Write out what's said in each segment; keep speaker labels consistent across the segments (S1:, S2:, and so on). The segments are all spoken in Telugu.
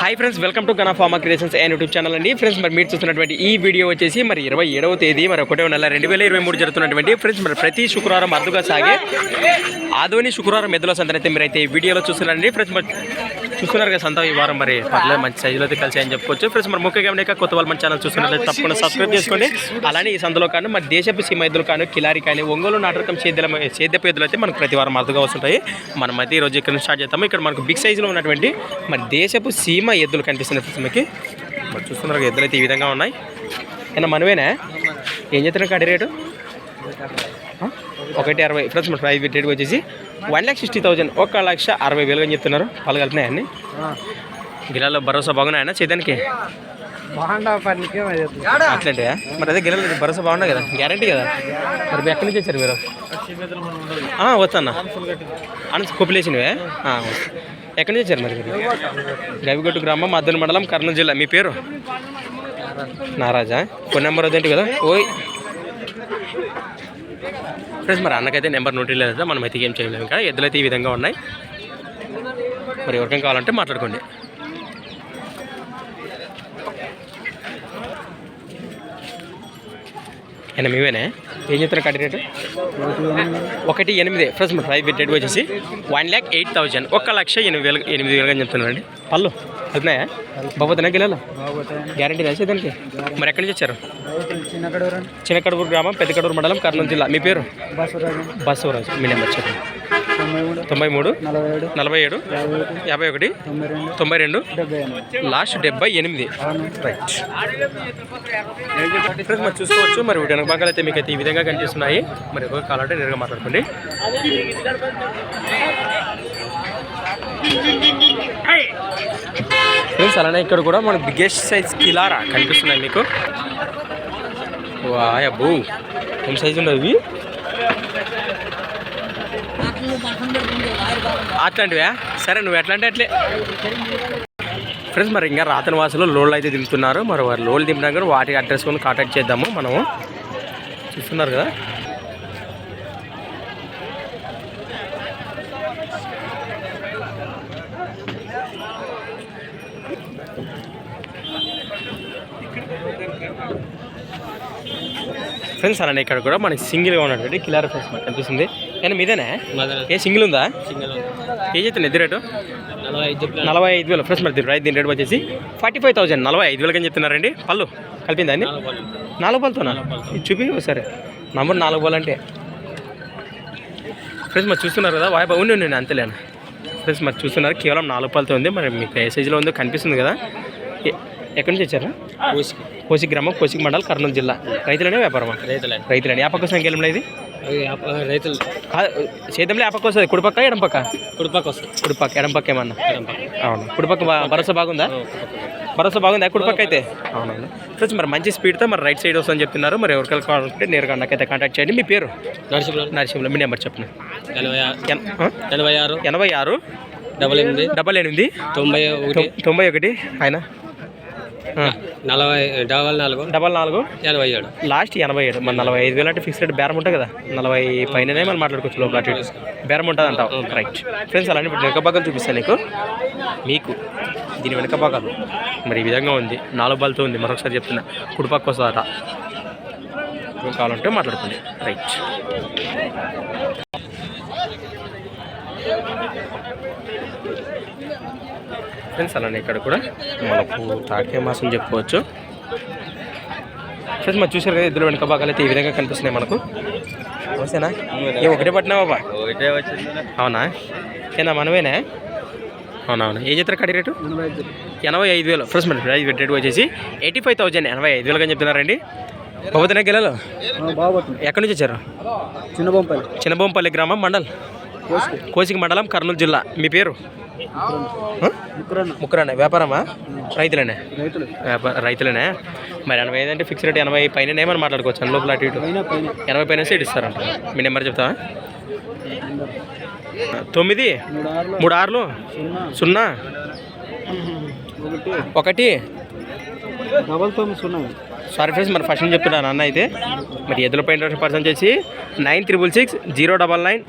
S1: హాయ్ ఫ్రెండ్స్ వెల్కమ్ టు గనా ఫార్మా క్రియేషన్స్ అండ్ యూట్యూబ్ ఛానల్ అండి. ఫ్రెండ్స్ మరి మీరు చూస్తున్నటువంటి ఈ వీడియో వచ్చేసి మరి ఇరవై ఏడవ తేదీ మరి ఒకటో నెల రెండు వేల ఇరవై మూడు జరుగుతున్నటువంటి ఫ్రెండ్స్ మరి ప్రతి శుక్రవారం అరుదుగా సాగే ఆదోని శుక్రవారం ఎద్దుల సంతనైతే మీరైతే ఈ వీడియోలో చూస్తున్నారండి. ఫ్రెండ్స్ మరి చూస్తున్నారు కదా సంత ఈ వారం మరి. పర్లేదు మంచి సైజులో అయితే కలిసి అని చెప్పుకోవచ్చు. ఫ్రెండ్స్ మరి ముఖ్యంగా గమనిక కొత్త వాళ్ళు మన ఛానల్ చూస్తున్నట్లయితే తప్పకుండా సబ్స్క్రైబ్ చేసుకోండి. అలానే ఈ సంతలో కానీ మరి దేశపు సీమ ఎద్దులు కానీ కిలారి కానీ ఒంగోలు నాటకం సేద్యల సేద్యపు ఎద్దులు అయితే మనకు ప్రతి వారం అరుదుగా వస్తుంటాయి. మనం అయితే ఈరోజు ఇక్కడ నుంచి స్టార్ట్ చేస్తాము ఇక్కడ మనకు బిగ్ సైజులో ఉన్నటువంటి మరి దేశపు సీమ ఎద్దులు కనిపిస్తున్నాయి ఫ్రెండ్స్ మీకు. మరి చూస్తున్నారు కదా, ఎద్దులు అయితే ఈ విధంగా ఉన్నాయి. ఏనా మనమేనా ఏం చెప్తున్నా కడి రేటు? ఒకటి అరవై ఫ్రెండ్స్ మన ప్రైస్ రేట్ వచ్చేసి వన్ ల్యాక్ సిక్స్టీ థౌజండ్ ఒక లక్ష అరవై వేలుగా అని చెప్తున్నారు. వాళ్ళు కలిపినాయన్ని గిలాల్లో భరోసా బాగున్నాయన్నా
S2: పనికి
S1: అట్లంటే మరి అదే గిలాలు భరోసా బాగున్నాయి కదా? గ్యారంటీ కదా? మరి ఎక్కడి నుంచి వచ్చారు మీరు? ఆ, వచ్చన్నా అన్న. కొప్పిలేసినవే. ఎక్కడి నుంచి వచ్చారు మరి మీరు? గవిగొట్టు గ్రామం మద్దెన మండలం కర్నూలు జిల్లా. మీ పేరు? నారాజా. ఫోన్ నెంబర్ వద్దేంటి కదా? ఓయ్. ఫ్రెండ్స్ మరి అన్నకైతే నెంబర్ నోటీ లేదా మనం అయితే ఏం చేయలేము కదా. ఎద్దులైతే ఈ విధంగా ఉన్నాయి. మరి ఎవరికైనా కావాలంటే మాట్లాడుకోండి. అయినా మీవేనే ఏం చెప్తారు కట్ రేటు? ఒకటి ఎనిమిది. ఫ్రెండ్స్ మన ప్రైస్ రేట్ వచ్చేసి వన్ ల్యాక్ ఎయిట్ థౌజండ్. ఒక లక్ష ఎనిమిది వేలు ఎనిమిది వేలుగా చెప్తున్నారండి. పళ్ళు? వెళ్తున్నాయా బాబోతున్నా గిల్లలు గ్యారంటీ రాసే దానికి మరి ఎక్కడి నుంచి వచ్చారు? చిన్నకడూరు గ్రామం పెద్దకడూరు మండలం కర్నూలు జిల్లా. మీ పేరు?
S2: బసవరాజు.
S1: మీ నెంబర్ చెప్పండి.
S2: తొంభై మూడు నలభై ఏడు యాభై ఒకటి తొంభై రెండు
S1: లాస్ట్ డెబ్బై ఎనిమిది. రైట్. మరి చూసుకోవచ్చు. మరి వెనక అయితే మీకు అయితే ఈ విధంగా కనిపిస్తున్నాయి. మరి ఎవరు కావాలంటే నేరుగా మాట్లాడుకోండి. ఫ్రెండ్స్ అలానే ఇక్కడ కూడా మన బిగ్గెస్ట్ సైజ్ కిలారా కనిపిస్తున్నాయి మీకు. వాయ్ అబ్బో ఏం సైజు ఉండవు ఇవి అట్లాంటివా? సరే నువ్వు ఎట్లా అంటే అట్లే. ఫ్రెండ్స్ మరి ఇంకా రాత్రి వాసులు లోన్లు అయితే దింపుతున్నారు. మరి వారు లోన్లు దింపినాక కూడా వాటి అడ్రస్ కొని కాంటాక్ట్ చేద్దాము మనము. చూస్తున్నారు కదా? ఫ్రెండ్స్ అలానే ఇక్కడ కూడా మనకి సింగిల్గా ఉన్నటువంటి కిలార్ ఫ్రెండ్స్ మనకు కనిపిస్తుంది. కానీ మీదేనా? ఏ సింగిల్ ఉందా? ఏ చెప్తాను ఎద్దు రేటు? నలభై ఐదు వేలు. ఫ్రెండ్స్ మరి రైతు దీని రేట్ వచ్చేసి ఫార్టీ ఫైవ్ థౌసండ్. నలభై ఐదు వేలకి అని చెప్తున్నారండి పళ్ళు కలిపిందా అండి? నాలుగు పళ్ళతోనా? చూపి ఒకసారి నంబర్ నాలుగు పళ్ళు అంటే. ఫ్రెండ్స్ మరి చూస్తున్నారు కదా వాయిబా ఉండి ఉండండి అంతేలేను? ఫ్రెండ్స్ మరి చూస్తున్నారు కేవలం నాలుగు పళ్ళతో ఉంది. మరి మీకు ఏ సైజులో ఉందో కనిపిస్తుంది కదా. ఎక్కడి నుంచి వచ్చారా? కోసి గ్రామం కోసిక్ మండల్ కర్నూలు జిల్లా. రైతులనే వ్యాపారమా?
S2: రైతులే
S1: రైతులని. ఆ పక్క సంఖ్యలో ఇది?
S2: రైతులు.
S1: సేద్యంలో పక్క వస్తుంది. కుడిపక్క ఎడం పక్క
S2: కుడిపాకు వస్తుంది.
S1: కుడిపక్క ఎడం పక్క ఏమన్నా అవును. కుడిపక్క బా- భరోసా బాగుందా? భరోసా బాగుందా? కుడిపక్క అయితే? అవునవును ఫ్రెండ్స్ మరి మంచి స్పీడ్తో మరి రైట్ సైడ్ వస్తుందని చెప్తున్నారు. మరి ఎవరికైనా కావాలంటే నేరుగా నాకైతే కాంటాక్ట్ చేయండి. మీ పేరు?
S2: నరసింహ
S1: నరసింహలో మీ నెంబర్ చెప్పండి.
S2: ఎనభై ఆరు.
S1: ఎనభై ఆరు.
S2: డబల్ ఎనిమిది.
S1: డబల్ ఎనిమిది.
S2: తొంభై ఒకటి.
S1: తొంభై ఒకటి. ఆయన.
S2: నలభై డబల్ నాలుగు.
S1: డబల్ నాలుగు.
S2: ఎనభై ఏడు.
S1: లాస్ట్ ఎనభై ఏడు. మన నలభై ఐదు వేలు అంటే ఫిక్స్డ్ బేరం ఉంటుంది కదా. నలభై పైననే మనం మాట్లాడుకోవచ్చు లోపల అటు. బేరం ఉంటుంది అంటావు. రైట్ ఫ్రెండ్స్ అలానే ఇప్పుడు వెనక భాగాలు చూపిస్తాను నీకు. మీకు. దీని వెనక భాగాలు. మరి ఈ విధంగా ఉంది. నాలుగు బాల్తో ఉంది. మరొకసారి చెప్తున్నా. కుడిపక్క వస్తుందట. కావాలంటే మాట్లాడుకోండి. రైట్ ఫ్రెండ్స్ అలానే ఇక్కడ కూడా మనకు తాకే మాసం చెప్పుకోవచ్చు. ఫ్రెండ్స్ మరి చూసారు కదా ఇద్దరు వెనక భాగాలు అయితే ఈ విధంగా కనిపిస్తున్నాయి మనకు. ఓకేనా? ఏ ఒకటే పట్టినావా బా
S2: ఒకటే వచ్చింది
S1: అవునా? ఏనా మనమేనా? అవునవును ఏ చెప్తారు కడి రేటు?
S2: ఎనభై ఐదు
S1: ఐదు వేలు. ఫ్రెండ్స్ మరి ప్రైస్ రేట్ వచ్చేసి ఎయిటీ ఫైవ్ థౌజండ్ ఎనభై ఐదు వేలుగా చెప్తున్నారండి. బాబుతున్నా గిల్లలు
S2: బాగుపోతుంది
S1: ఎక్కడి నుంచి వచ్చారు?
S2: చిన్న బొంపాయి
S1: చిన్నబొంపల్లి గ్రామం మండల్?
S2: కోసుకు
S1: మండలం కర్నూలు జిల్లా. మీ పేరు?
S2: ముక్కరన్న
S1: వ్యాపారమా? రైతులేనే. వ్యాపార రైతులేనే. మరి ఎనభై ఐదు అంటే ఫిక్స్ రేట్ ఎనభై పైన ఏమని మాట్లాడుకోవచ్చు అని లోపల అటు ఇటు. ఎనభై పైన సీట్ ఇస్తారంట. మీ నెంబర్ చెప్తావా? తొమ్మిది?
S2: మూడు ఆరులో సున్నా. ఒకటి.
S1: ఒకటి?
S2: డబల్ తొమ్మిది సున్నా.
S1: సారీ ఫ్రెండ్స్ మరి ఫస్ట్ చెప్తున్నాను అన్న అయితే. మరి ఎదుల పైన పర్సన్ చేసి nine triple six zero double nine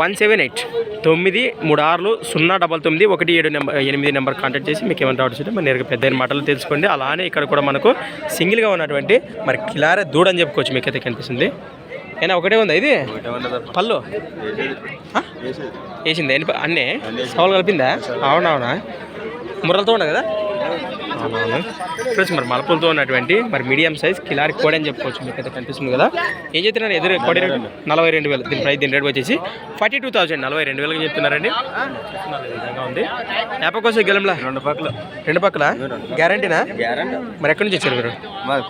S1: one seven eight తొమ్మిది మూడు ఆరులు సున్నా డబల్ తొమ్మిది ఒకటి ఏడు నెంబర్ ఎనిమిది నెంబర్ కాంటాక్ట్ చేసి మీకు ఏమైనా డౌట్స్ ఉంటే మరి నేరుగా పెద్ద మాటలు తెలుసుకోండి. అలానే ఇక్కడ కూడా మనకు సింగిల్గా ఉన్నటువంటి మరి కిలారే దూడ అని చెప్పుకోవచ్చు మీకైతే కనిపిస్తుంది. ఏనా ఒకటే ఉందా ఇది? పళ్ళు? వేసింది. అన్నీ? సవాలు కలిపిందా? అవునవునా ముర్రలతో ఉండదు కదా? ఫ్రెండ్స్ మరి మలపులతో ఉన్నటువంటి మరి మీడియం సైజ్ కిలారి కోడి అని చెప్పుకోవచ్చు. మీకు అయితే కనిపిస్తుంది కదా. ఏం చెప్తున్నారు? ఎదురు కోడి రేటు నలభై రెండు వేలు. దీని ప్రైస్ దీని రేట్ వచ్చేసి ఫార్టీ టూ థౌసండ్ నలభై రెండు వేలకి చెప్తున్నారండి. విధంగా ఉంది. యాప కోసం గెలంలా?
S2: రెండు పక్కల.
S1: రెండు పక్కల? గ్యారంటీనా?
S2: గ్యారంటీ.
S1: మరి ఎక్కడి నుంచి వచ్చారు మీరు?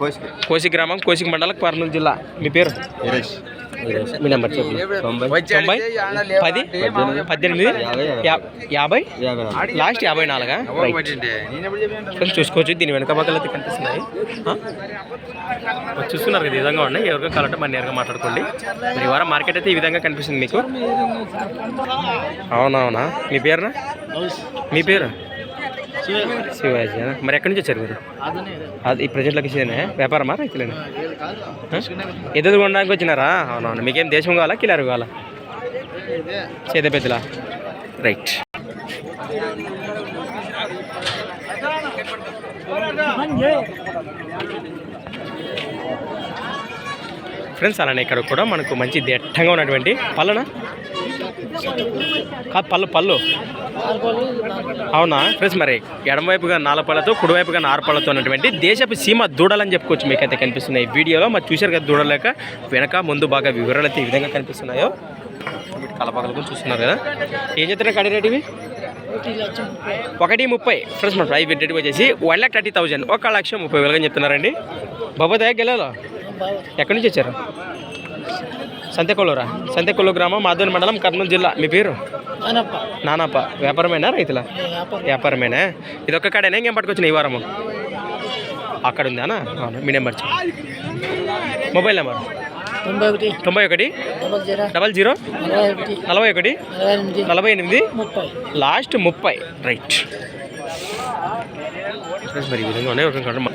S2: కోసికి.
S1: కోసి గ్రామం కోసిక మండలం కర్నూలు జిల్లా. మీ పేరు? మీ నెంబర్ చెప్పండి.
S2: తొంభై
S1: పది పద్దెనిమిది యాభై లాస్ట్ యాభై నాలుగా? చూసుకోవచ్చు దీని వెనక పక్కల అయితే కనిపిస్తున్నాయి? మరి చూస్తున్నారు కదా ఈ విధంగా ఉన్నాయి. ఎవరికో కావాలంటే మన నేరుగా మాట్లాడుకోండి. మరి ఈ వారం మార్కెట్ అయితే ఈ విధంగా కనిపిస్తుంది మీకు. అవునవునా? మీ పేరునా? మీ పేరు? శివాజీ మరి ఎక్కడి నుంచి వచ్చారు మీరు? అది ఈ ప్రజెంట్ లొకేషనే వ్యాపారమా రైతులేనా? ఎదురు కొనడానికి వచ్చినారా? అవునవును. మీకేం దేశం కావాలా కిలారు కావాలా? చేత పెద్దలా? రైట్. ఫ్రెండ్స్ అలానే ఇక్కడ కూడా మనకు మంచి దట్టంగా ఉన్నటువంటి పళ్ళనా కాదు పళ్ళు పళ్ళు. అవునా? ఫ్రెండ్స్ మరి ఎడమవైపుగా నాలుపళ్ళతో కుడివైపుగా నారపళ్ళతో ఉన్నటువంటి దేశపు సీమ దూడలని చెప్పుకోవచ్చు మీకైతే కనిపిస్తున్నాయి వీడియోలో. మరి చూశారు కదా దూడలేక? వెనక ముందు బాగా వివరాలు అయితే ఈ విధంగా కనిపిస్తున్నాయో. వీటి కలపగలకు చూస్తున్నారు కదా. ఏం చెప్తున్నారు కడి రేట్ ఇవి? ఒకటి ముప్పై. ఫ్రెండ్స్ మన ప్రైస్ రేట్ వచ్చేసి వన్ ల్యాక్ థర్టీ థౌజండ్ ఒక లక్ష ముప్పై వేలుగా చెప్తున్నారండి. బాబా దగ్గర గెలలో ఎక్కడి నుంచి వచ్చారు? సంతెకొల్లూరా? సంతెకొల్లు గ్రామం మాధవని మండలం కర్నూలు జిల్లా. మీ పేరు? నానప్ప. వ్యాపారమేనా రైతుల? వ్యాపారమేనా? ఇది ఒక్క కాడేనా? ఇంకేం పట్టుకొచ్చిన ఈ వారము? అక్కడ ఉందానా అవును మీ నెంబర్ మొబైల్ నెంబర్?
S3: తొంభై ఒకటి.
S1: తొంభై ఒకటి.
S3: Double zero. నలభై ఒకటి.
S1: నలభై
S3: ఎనిమిది.
S1: లాస్ట్ ముప్పై. రైట్. మరి ఈ విధంగా ఉన్నాయి ఒక గంట మా-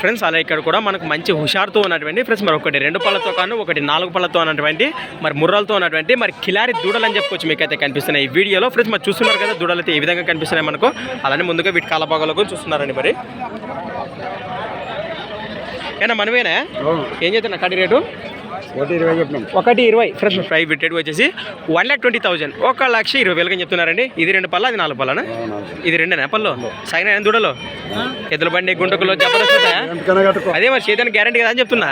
S1: ఫ్రెండ్స్ అలా ఇక్కడ కూడా మనకు మంచి హుషారుతో ఉన్నటువంటి ఫ్రెండ్స్ మరి ఒకటి రెండు పళ్ళతో కాను ఒకటి నాలుగు పళ్ళతో ఉన్నటువంటి మరి ముర్రలతో ఉన్నటువంటి మరి కిలారి దూడలు అని చెప్పుకోవచ్చు మీకైతే కనిపిస్తున్నాయి ఈ వీడియోలో. ఫ్రెండ్స్ మరి చూస్తున్నారు కదా దూడలు అయితే ఏ విధంగా కనిపిస్తున్నాయి మనకు. అలానే ముందుగా వీటి కాలభాగాలకు చూస్తున్నారండి మరి. ఏనా మనమేనా? ఏం చేస్తున్నా కడి రేటు?
S2: ఒకటి ఇరవై చెప్పినాం.
S1: ఒకటి ఇరవై ఫ్రెండ్స్ ప్రైస్ రేట్ వచ్చేసి వన్ ల్యాక్ ట్వంటీ థౌసండ్ ఒక లక్ష ఇరవై వేలుగా చెప్తున్నారండి. ఇది రెండు పళ్ళ అది నాలుగు పళ్ళనా? ఇది రెండేనా పళ్ళు? సైనా ఏం దూడలు? ఎద్దుల బండి గుంటకులో జబర్దస్త్ అదే మరి చేతానికి గ్యారంటీ కదా అని చెప్తున్నా.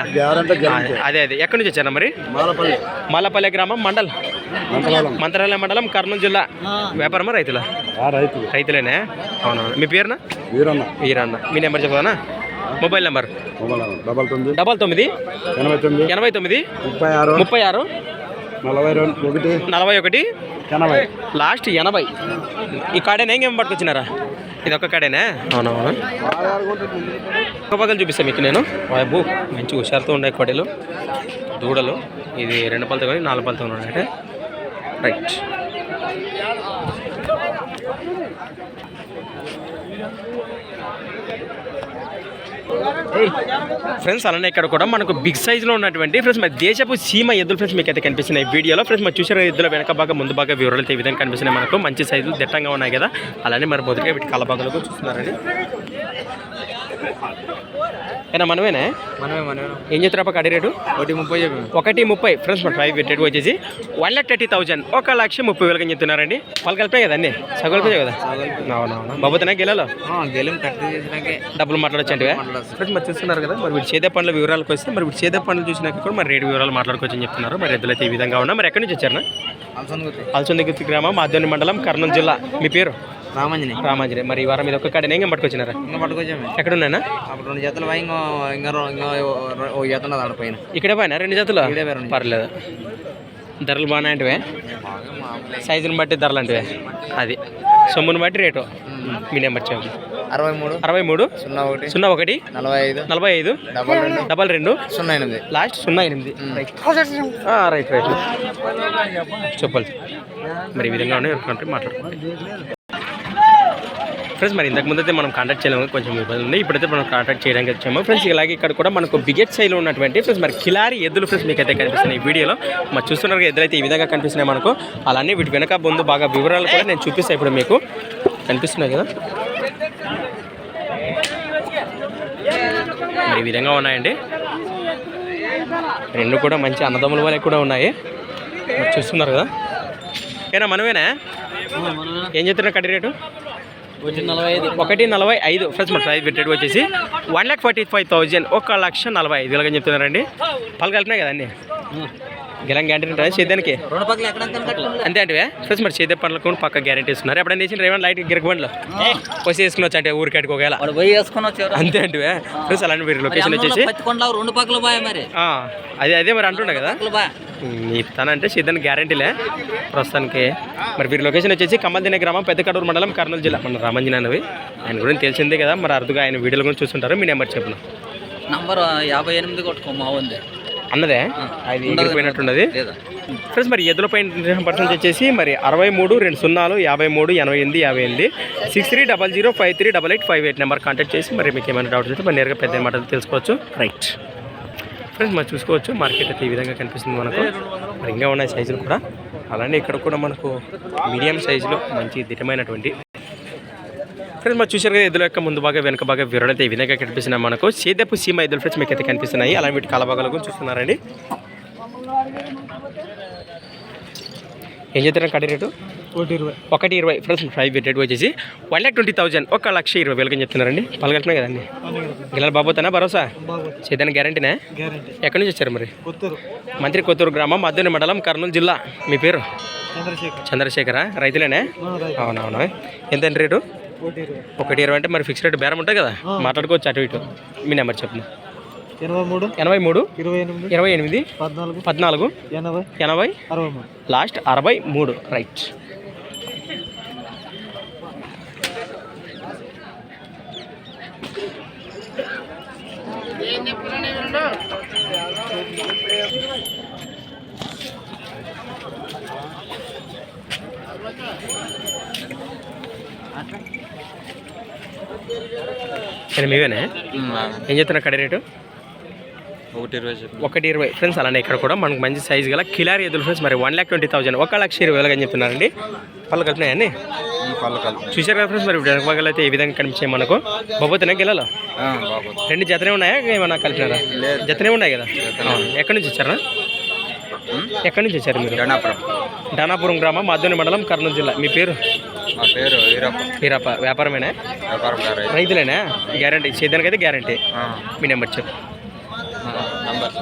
S1: అదే అదే. ఎక్కడి నుంచి వచ్చారా మరి?
S2: మాలపల్లి.
S1: మల్లపల్లె గ్రామం మండల్.
S2: మంత్రాలం
S1: మంత్రాలయం మండలం కర్నూలు జిల్లా. వ్యాపారమా రైతుల? రైతులేనే? అవునవును. మీ పేరునా?
S2: వీరన్న.
S1: వీరన్న. మీ నెంబర్ చెప్పదానా మొబైల్ నెంబర్?
S2: డబల్ తొమ్మిది.
S1: డబల్ తొమ్మిది.
S2: ఎనభై తొమ్మిది.
S1: ఎనభై తొమ్మిది.
S2: ముప్పై ఆరు.
S1: ముప్పై ఆరు.
S2: నలభై రెండు. ఒకటి.
S1: నలభై ఒకటి.
S2: ఎనభై.
S1: లాస్ట్ ఎనభై. ఈ కాడేనా? ఇంకేం పట్టుకొచ్చినారా? ఇది ఒక్క కాడేనా? అవునవును ఒక పక్కన చూపిస్తాను మీకు నేను. బాబు మంచి హుషారుతో ఉన్నాయి కోడలు. దూడలు. ఇది రెండు పళ్ళతో కానీ నాలుగు పళ్ళతో ఉన్నాయి రైట్. ఫ్రెండ్స్ అలానే ఇక్కడ కూడా మనకు బిగ్ సైజులో ఉన్నటువంటి ఫ్రెండ్స్ మరి దేశపు సీమ ఎద్దులు ఫ్రెండ్స్ మీకు అయితే కనిపిస్తున్నాయి వీడియోలో. ఫ్రెండ్స్ మరి చూసిన ఎద్దుల వెనక బాగా ముందు బాగా వివరాలు అయితే ఈ విధంగా కనిపిస్తున్నాయి మనకు. మంచి సైజులు దిట్టంగా ఉన్నాయి కదా. అలానే మరి మొదటిగా వీటి కలబాగలకు చూస్తున్నారండి. ఏనా మనమేనా?
S2: మనమే మనమే.
S1: ఏం చెప్తారా కడి రేటు?
S2: ఒకటి ముప్పై
S1: ఒకటి ముప్పై. ఫ్రెండ్స్ మన ప్రైస్ రేట్ వచ్చేసి వన్ లాక్ థర్టీ థౌసండ్ ఒక లక్ష ముప్పై వేలకి చెప్తున్నారండి? వాళ్ళు కలిపే కదా అన్నీ? సగలిపే కదా? అవునవును? బాబుతనా గెలలో?
S2: గెలిం
S1: డబ్బులు మాట్లాడొచ్చు. ఫ్రెండ్స్ మరి చూస్తున్నారు కదా మరి వీటి చేదే పండ్ల వివరాలకు వస్తే మరి వీటి చేదే పండ్లు చూసినాక కూడా మరి రేటు వివరాలు మాట్లాడుకోవచ్చు అని చెప్తున్నారు. మరి ఎద్దులైతే ఈ విధంగా ఉన్నా మరి ఎక్కడి నుంచి వచ్చారు అల్సొందగుత్తి. గ్రామం మాధ్యమిక మండలం కర్నూలు జిల్లా. మీ పేరు?
S2: రామంజని.
S1: రామాంజనే. మరి ఈ వారం మీద ఒక్క కాడ ఏం పట్టుకొచ్చినారా?
S2: ఇంకా పట్టుకొచ్చాము.
S1: ఎక్కడ ఉన్నానా
S2: అప్పుడు రెండు జతలు పోయి ఇంకో ఇంకా రో- ఇంకో ఓ జత ఉన్నది ఆడ పైన
S1: ఇక్కడే పోయినా? రెండు జతలు?
S2: ఇక్కడే పోయి రెండు
S1: పర్లేదు. ధరలు బాగానే అంటివే సైజుని బట్టి ధరలు అంటివే? అది. సొమ్ముని బట్టి రేటు? మీ నెంబర్ చెప్పండి.
S2: అరవై మూడు.
S1: అరవై మూడు?
S2: సున్నా ఒకటి.
S1: సున్నా ఒకటి?
S2: నలభై ఐదు.
S1: నలభై ఐదు?
S2: డబల్ రెండు.
S1: డబల్ రెండు?
S2: సున్నా ఎనిమిది.
S1: లాస్ట్ సున్నా ఎనిమిది. రైట్. Right right. చెప్పాలి. మరి ఈ విధంగా ఉన్నాయి మాట్లాడుకోండి ఫ్రెండ్స్ మరి ఇంతకు ముందు అయితే మనం కాంటాక్ట్ చేయలేము కొంచెం ఇబ్బంది ఉంది. ఇప్పుడైతే మనం కాంటాక్ట్ చేయడానికి వచ్చాము. ఫ్రెండ్స్ ఇలాగే ఇక్కడ కూడా మనకు బిగెట్ సైలో ఉన్నటువంటి ఫ్రెండ్స్ మరి కిలారి ఎద్దులు ఫ్రెండ్స్ మీకు అయితే కనిపిస్తున్నాయి ఈ వీడియోలో. మరి చూస్తున్నారు ఎద్దులైతే ఈ విధంగా కనిపిస్తున్నాయి మనకు. అలానే వీటి వెనక ముందు బాగా వివరాలు కూడా నేను చూపిస్తాను ఇప్పుడు మీకు. కనిపిస్తున్నాయి కదా? మరి ఈ విధంగా ఉన్నాయండి. రెండు కూడా మంచి అన్నదమ్ముల వల్ల కూడా ఉన్నాయి. మరి చూస్తున్నారు కదా? ఏనా మనమేనా? ఏం చెప్తున్నా కట్టి రేటు? ఒకటి నలభై ఐదు. ఫ్రెండ్స్ మన ప్రైస్ పెట్టేది వచ్చేసి one lakh forty five thousand ఒక లక్ష నలభై ఐదు. వేలుగా చెప్తున్నారండి? పలు కలిపినాయి కదండి. గెలం గ్యారంటీ ఉంటుంది? సేద్యానికి అంతే అంటే ఫ్రెండ్స్ మరి సేద్య పనులకు కూడా పక్క గ్యారంటీ ఇస్తున్నారు. ఎప్పుడైనా వేసిన రేవన్ లైట్ గిరక బండ్లో? వచ్చి వేసుకుని అంటే ఒకవేళ.
S2: పోయి వేసుకొని వచ్చారు
S1: అంతే అంటే ఫ్రెండ్స్ అలాంటి మీరు లొకేషన్ వచ్చేసి
S2: రెండు పక్కల మరి?
S1: అదే అదే మరి అంటుండే కదా. ఇస్తానంటే సిద్ధానికి గ్యారంటీలే ప్రస్తుతానికి మరి వీరి లొకేషన్ వచ్చేసి కమ్మదిన గ్రామం పెద్దకడూరు మండలం కర్నూలు జిల్లా. మన రామంజనవి ఆయన గురించి తెలిసిందే కదా. మరి అరుదుగా ఆయన వీడియోల గురించి చూస్తుంటారు. మీ నెంబర్ చెప్పిన
S2: నంబర్ యాభై ఎనిమిది కొట్టుకో మా ఉంది.
S1: అన్నదే అది ఎగిరిపోయినట్టున్నది ఫ్రెండ్స్ మరి ఎద్దుల పైన పర్సెంట్ వచ్చేసి మరి అరవై మూడు రెండు సున్నాలు యాభై మూడు ఎనభై ఎనిమిది యాభై ఎనిమిది six three double zero five three double eight five eight number contact చేసి మరి మీకు ఏమైనా డౌట్స్ ఉంటే మరి నేరుగా పెద్ద మాటలు తెలుసుకోవచ్చు. రైట్ ఫ్రెండ్స్ మరి చూసుకోవచ్చు. మార్కెట్ అయితే ఈ విధంగా కనిపిస్తుంది మనకు. మరి ఇంకా ఉన్నాయి సైజులు కూడా. అలానే ఇక్కడ కూడా మనకు మీడియం సైజులో మంచి దిట్టమైనటువంటి ఫ్రెండ్స్ మరి చూశారు కదా ఎద్దుల యొక్క ముందు బాగా వెనక బాగా అయితే ఈ విధంగా కనిపిస్తున్నాయి మనకు. సేదపు సీమ ఎద్దుల ఫ్రెండ్స్ మీకు అయితే కనిపిస్తున్నాయి. అలానే వీటి కలబాగాల గురించి చూస్తున్నారండి. ఏం చెప్తారా కడి రేటు?
S3: ఒకటి ఇరవై.
S1: ఒకటి ఇరవై. ఫ్రెండ్స్ ప్రైస్ రేట్ వచ్చేసి వన్ ల్యాక్ ట్వంటీ థౌసండ్ ఒక లక్ష ఇరవై వేలకి చెప్తున్నారండి? పలగట్టినా కదండి. గిలాల బాబోతానా భరోసా? చేద్దానికి గ్యారంటీనా
S3: గ్యారంటీ
S1: ఎక్కడి నుంచి వచ్చారు మరి?
S3: కొత్తూరు.
S1: మంత్రి కొత్తూరు గ్రామం మద్దూరి మండలం కర్నూలు జిల్లా. మీ పేరు?
S3: చంద్రశేఖర్.
S1: చంద్రశేఖర? రైతులేనే? అవునవును. ఎంత రేటు?
S3: ఒకటి ఇరవై.
S1: అంటే మరి ఫిక్స్ రేట్ బేరం ఉంటుంది కదా? మాట్లాడుకోవచ్చు అటు ఇటు. మీ నెంబర్ చెప్పండి.
S3: ఎనభై మూడు
S1: ఎనభై మూడు
S3: ఇరవై ఎనిమిది
S1: ఇరవై ఎనిమిది
S3: పద్నాలుగు
S1: పద్నాలుగు
S3: ఎనభై
S1: ఎనభై
S3: అరవై మూడు.
S1: లాస్ట్ అరవై మూడు. రైట్ సరే మీవేనా? ఏం చెప్తున్నా కడ రేటు?
S2: ఒకటి ఇరవై
S1: ఒకటి ఇరవై. ఫ్రెండ్స్ అలానే ఇక్కడ కూడా మనకు మంచి సైజ్ గల కిలారి ఎదురు ఫ్రెండ్స్ మరి వన్ ల్యాక్ ట్వంటీ థౌసండ్. ఒక లక్ష ఇరవై వేలుగా అని చెప్తున్నారండి. పళ్ళు కలిపినాయండి చూశారు కదా ఫ్రెండ్స్ మరి వెనక భాగాలు అయితే ఏ విధంగా కనిపించాయి మనకు? బాబోతున్నా గిల్లలో
S2: బాబు
S1: రెండు జతనే ఉన్నాయా? ఏమన్నా కలిపినారా జతనే ఉన్నాయి కదా. ఎక్కడి నుంచి వచ్చారా? ఎక్కడి నుంచి వచ్చారు మీరు?
S2: గణాపురం
S1: దానాపురం గ్రామం మాధవని మండలం కర్నూలు జిల్లా. మీ పేరు?
S2: పేరు వీరప్ప.
S1: వ్యాపారమేనా?
S2: వ్యాపారం గారు
S1: రైతులేనా? గ్యారంటీ. సేద్యానికి అయితే గ్యారంటీ మీ నెంబర్ చెప్పు.
S2: నంబర్.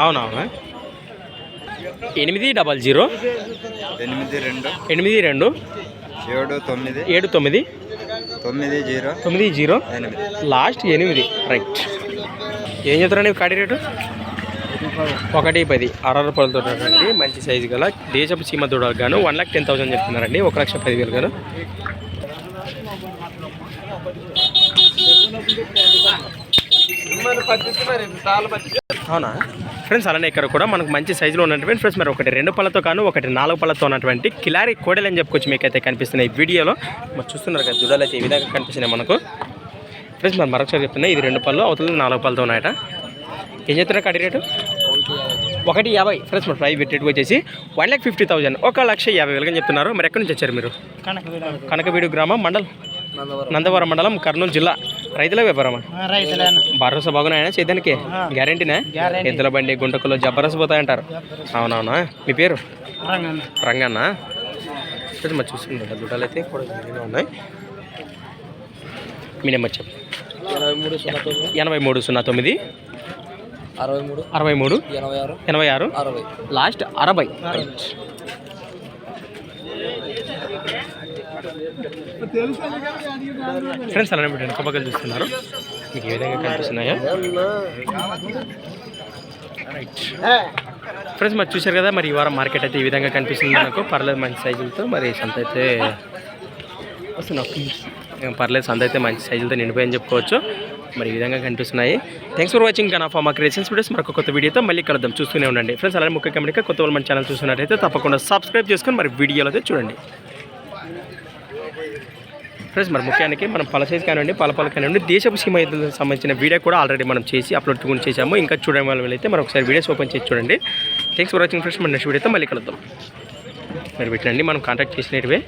S1: అవునవునా? ఎనిమిది డబల్ జీరో.
S2: ఎనిమిది రెండు.
S1: ఎనిమిది రెండు.
S2: ఏడు తొమ్మిది.
S1: ఏడు తొమ్మిది.
S2: తొమ్మిది జీరో.
S1: తొమ్మిది జీరో.
S2: ఎనిమిది.
S1: లాస్ట్ ఎనిమిది. రైట్. ఏం చెప్తారా నీకు కాడి రేటు? ఒకటి పది అరవై పళ్ళతో మంచి సైజు గల దేశపు సీమ దూడలు గాను. వన్ లాక్ టెన్ థౌసండ్ చెప్తున్నారండి. ఒక లక్ష పదివేలు గాను. అవునా? ఫ్రెండ్స్ అలానే ఇక్కడ కూడా మనకు మంచి సైజులో ఉన్నటువంటి ఫ్రెండ్స్ మరి ఒకటి రెండు పళ్ళతో కాను ఒకటి నాలుగు పళ్ళతో ఉన్నటువంటి కిలారి కోడలు అని చెప్పుకోవచ్చు మీకైతే కనిపిస్తున్నాయి ఈ వీడియోలో. మరి చూస్తున్నారు కదా దుడలు అయితే ఈ విధంగా కనిపిస్తున్నాయి మనకు. ఫ్రెండ్స్ మరి మరొకసారి చెప్తున్నాయి ఇది రెండు పళ్ళు అవతల నాలుగు పళ్ళతో ఉన్నాయట. ఏం చెప్తున్నా కడి రేటు? ఒకటి యాభై. ఫ్రెండ్స్ మరి ప్రైస్ రేట్ వచ్చేసి వన్ ల్యాక్ ఫిఫ్టీ థౌసండ్ ఒక లక్ష యాభై వేలుగా చెప్తున్నారు. మరి ఎక్కడి నుంచి వచ్చారు మీరు? కనకవీడు. గ్రామం మండల్? నందవరం. మండలం కర్నూలు జిల్లా. రైతుల
S3: రైతులేనా
S1: భరోసా బాగున్నాయన చేద్దానికి? గ్యారంటీనా? ఎద్దుల బండి గుంటకులు జబర్దస్త్ పోతాయంటారు. అవునవునా? మీ పేరు?
S3: రంగన్న.
S1: రంగన్న. ఇది మరి చూస్తుంది కదా గుడ్డలు అయితే కూడా ఉన్నాయి. మీ నెంబర్ చెప్పు.
S3: ఎనభై మూడు సున్నా తొమ్మిది
S1: ఎనభై మూడు సున్నా తొమ్మిది
S3: అరవై మూడు
S1: అరవై మూడు
S3: ఎనభై ఆరు
S1: ఎనభై ఆరు
S3: అరవై.
S1: లాస్ట్ అరవై. ఫ్రెండ్స్ అలానే వెనక పక్కన చూస్తున్నారు. మీకు ఏ విధంగా కనిపిస్తున్నాయో. ఫ్రెండ్స్ మరి చూశారు కదా మరి ఈ వారం మార్కెట్ అయితే ఈ విధంగా కనిపిస్తుంది మనకు. పర్లేదు మంచి సైజులతో మరి సంత అయితే వస్తున్నా పర్లేదు సంత అయితే మంచి సైజులతో నిండిపోయని చెప్పుకోవచ్చు. మరి ఈ విధంగా కనిపిస్తున్నాయి. థ్యాంక్స్ ఫర్ వాచింగ్ కనా ఫార్మా క్రియేషన్స్ వీడియోస్ మరొక కొత్త వీడియోతో మళ్ళీ కలుద్దాం. చూస్తూనే ఉండండి. ఫ్రెండ్స్ అలాగే ముఖ్య కమిటీగా కొత్త వాళ్ళు మన ఛానల్ చూస్తున్నట్టయితే తప్పకుండా సబ్స్క్రైబ్ చేసుకొని మరి వీడియోలో అయితే చూడండి.
S4: ఫ్రెండ్స్ మరి ముఖ్యానికి మనం పల సైజు కానివ్వండి పల పల కానివ్వండి దేశపు సీమ సంబంధించిన వీడియో కూడా ఆల్రెడీ మనం చేసి అప్లోడ్ కూడా చేసాము ఇంకా చూడడం వల్ల అయితే మరి ఒకసారి వీడియోస్ ఓపెన్ చేసి చూడండి. థ్యాంక్స్ ఫర్ వాచింగ్ ఫ్రెండ్స్ మన నెక్స్ట్ వీడియోతో మళ్ళీ కలుద్దాం. మరి వీటినండి మనం కాంటాక్ట్ చేసినట్టువే.